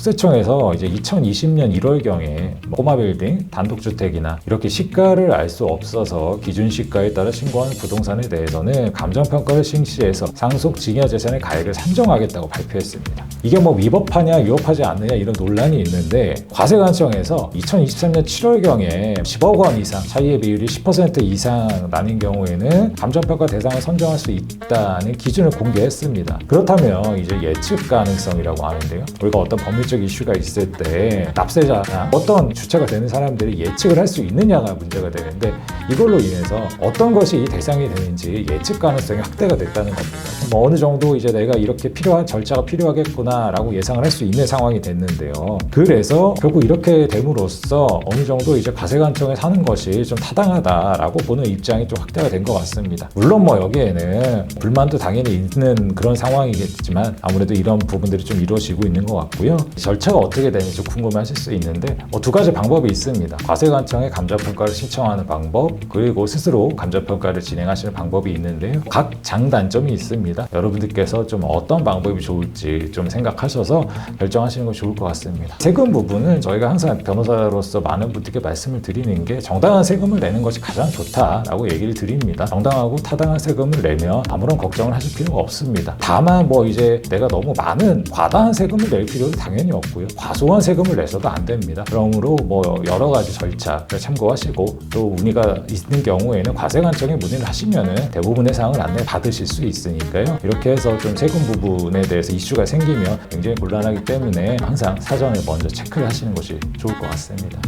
국세청에서 이제 2020년 1월경에 꼬마빌딩, 단독주택이나 이렇게 시가를 알 수 없어서 기준 시가에 따라 신고하는 부동산에 대해서는 감정평가를 실시해서 상속 증여 재산의 가액을 산정하겠다고 발표했습니다. 이게 뭐 위법하냐 위법하지 않느냐 이런 논란이 있는데 과세관청에서 2023년 7월경에 10억 원 이상 차이의 비율이 10% 이상 나는 경우에는 감정평가 대상을 선정할 수 있다는 기준을 공개했습니다. 그렇다면 이제 예측 가능성이라고 하는데요. 우리가 어떤 법률 적 이슈가 있을 때 납세자나 어떤 주체가 되는 사람들이 예측을 할 수 있느냐가 문제가 되는데 이걸로 인해서 어떤 것이 대상이 되는지 예측 가능성이 확대가 됐다는 겁니다. 뭐 어느 정도 이제 내가 이렇게 필요한 절차가 필요하겠구나라고 예상을 할 수 있는 상황이 됐는데요. 그래서 결국 이렇게 됨으로써 어느 정도 이제 과세관청에 사는 것이 좀 타당하다라고 보는 입장이 좀 확대가 된 것 같습니다. 물론 뭐 여기에는 불만도 당연히 있는 그런 상황이겠지만 아무래도 이런 부분들이 좀 이루어지고 있는 것 같고요. 절차가 어떻게 되는지 궁금하실 수 있는데 어, 두 가지 방법이 있습니다. 과세관청에 감정평가를 신청하는 방법 그리고 스스로 감정평가를 진행하시는 방법이 있는데요. 각 장단점이 있습니다. 여러분들께서 좀 어떤 방법이 좋을지 좀 생각하셔서 결정하시는 것이 좋을 것 같습니다. 세금 부분은 저희가 항상 변호사로서 많은 분들께 말씀을 드리는 게 정당한 세금을 내는 것이 가장 좋다라고 얘기를 드립니다. 정당하고 타당한 세금을 내면 아무런 걱정을 하실 필요가 없습니다. 다만 뭐 이제 내가 너무 많은 과다한 세금을 낼 필요는 당연히 없고요. 과소한 세금을 내서도 안 됩니다. 그러므로 뭐 여러 가지 절차를 참고하시고 또 문의가 있는 경우에는 과세관청에 문의를 하시면은 대부분의 사항을 안내 받으실 수 있으니까요. 이렇게 해서 좀 세금 부분에 대해서 이슈가 생기면 굉장히 곤란하기 때문에 항상 사전에 먼저 체크를 하시는 것이 좋을 것 같습니다.